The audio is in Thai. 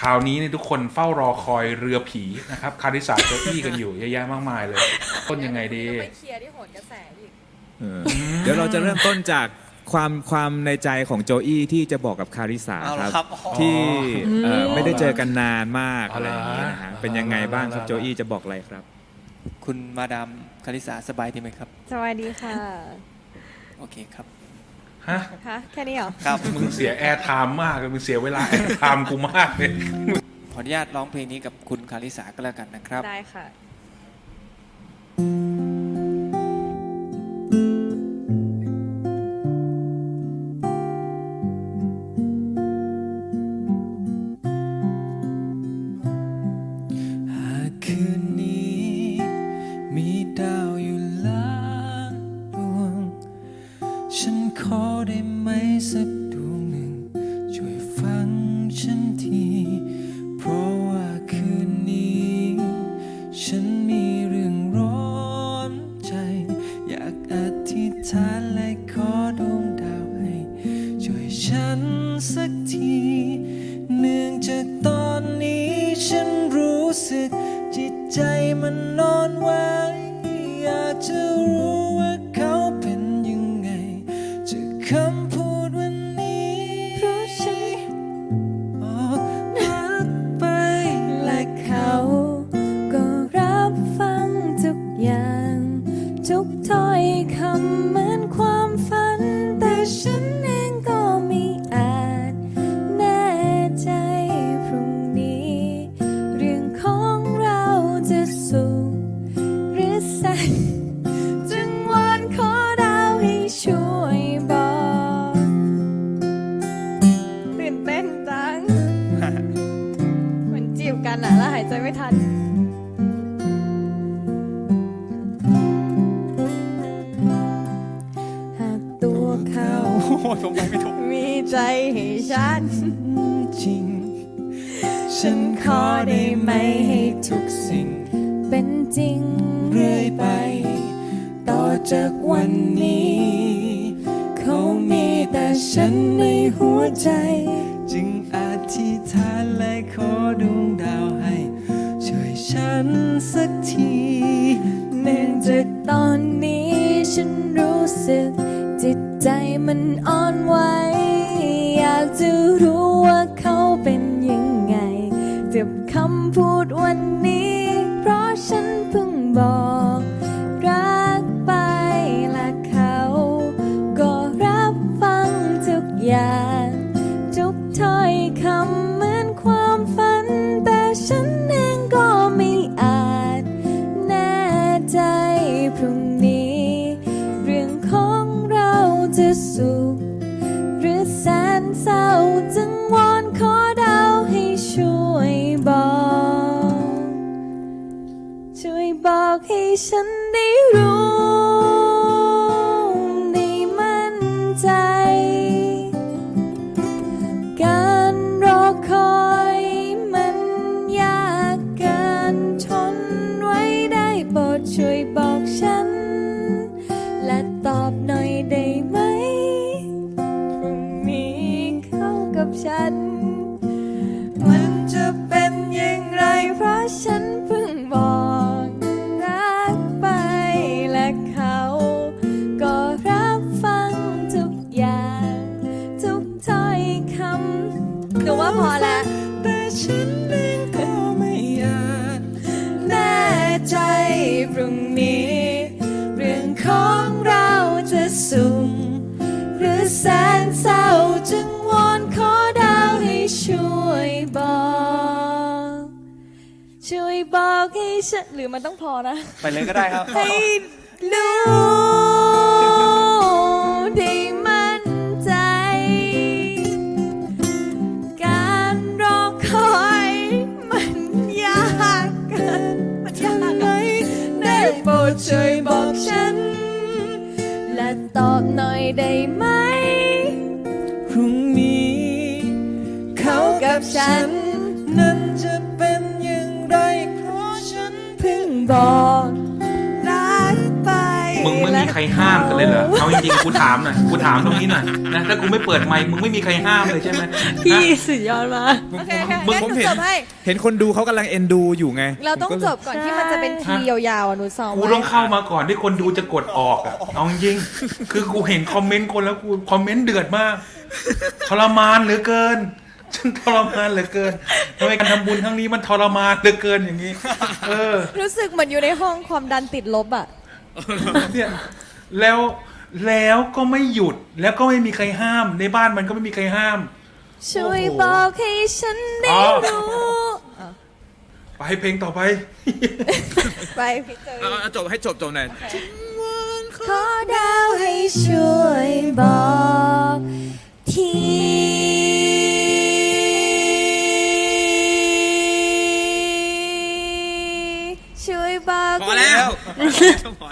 คราวนี้เนี่ยทุกคนเฝ้ารอคอยเรือผีนะครับ คาริสาโจอี้กันอยู่เยอะแยะมากมายเลย ต้นยังไงดีจะไปเคลียร์ที่โหนกระแสอีกเออเดี๋ยวเราจะเริ่มต้นจากความความในใจของโจอี้ที่จะบอกกับคาริสาเอาคละรับครับอ๋อที่เอ่ออืมไม่ได้เจอกันนานมากเอาอะไรละอย่างนี้นะฮะเป็นยังไงบ้างครับโจอี้จะบอกอะไรครับ คุณมาดามคาริสาสบายดีไหมครับ สวัสดีค่ะ โอเคครับ ฮะ ฮะแค่นี้เหรอ ครับ มึงเสียแอร์ไทม์มากเลยมึงเสียเวลาแอร์ไทม์กูมากเลย ขออนุญาตร้องเพลงนี้กับคุณคาริสาก็แล้วกันนะครับ ได้ค่ะ ฉันขอได้ไหมสักดวงหนึ่ง ช่วยฟังฉันที เพราะว่าคืนนี้ ฉันมีเรื่องร้อนใจ อยากอธิษฐานและขอดวงดาวให้ ช่วยฉันสักที เนื่องจากตอนนี้ฉันรู้สึกจิตใจมันนอนไหวอ กันอะแล้วหายใจไม่ทันหากตัวเขาโอ้ยผมไปไม่ถูก มีใจให้ฉัน จริง ฉันขอได้ไหมให้ทุกสิ่ง เป็นจริงเรื่อยไป ต่อจากวันนี้ เขามีแต่ฉันในหัวใจ จึงอธิษฐานและขอดวงดาวให้ ช่วยฉันสักทีเนื่องจากตอนนี้ฉันรู้สึก จิตใจมันอ่อนไหวอยากจะรู้ว่าเขาเป็นยังไงเจ็บคำพูดวันนี้ อกให้ฉันได้รู้ บอกให้ฉันหรือมันต้องพอนะ ไปเลยก็ได้ครับ ให้รู้ได้มั่นใจ การรอคอยมันยากเกินมันยากไหมได้โปรดช่วยบอกฉัน และตอบหน่อยได้ไหม พรุ่งนี้ เขากับฉันนั้นจะเป็น บอกรักไปมึงไม่มีและใครห้ามกันเลยเหรอเอาจริงๆกูถามหน่อยกูถามตรงนี้หน่อยนะถ้ากูไม่เปิดไมค์มึงไม่มีใครห้ามเลยใช่ไหมพี่ฮะสุดยอดมากโอเคค่ะมึงงั้นผมหนูเห็นจบให้ เห็นคนดูเขากำลังเอ็นดูอยู่ไงเราต้องผมก็ลยจบก่อนที่มันจะเป็นทียาวๆอะหนูซ้อมกูไว้ต้องเข้ามาก่อนที่คนดูจะกดออกอะเอาจริงๆคือกูเห็นคอมเมนต์คนแล้วกูคอมเมนต์เดือดมากทรมานเหลือเกิน ฉันทรมานเหลือเกินทำไมการทำบุญครั้งนี้มันทรมานเหลือเกินอย่างนี้ เออ รู้สึกเหมือนอยู่ในห้องความดันติดลบอะ เนี่ยแล้วแล้วก็ไม่หยุดแล้วก็ไม่มีใครห้าม ในบ้านมันก็ไม่มีใครห้าม ช่วยโอ้โหบอกให้ฉันได้อ๋อรู้ไปเพลงต่อไป ไปพี่เจอเอาเอาจบให้จบจบหน่อย ขอดาวให้ช่วยบอก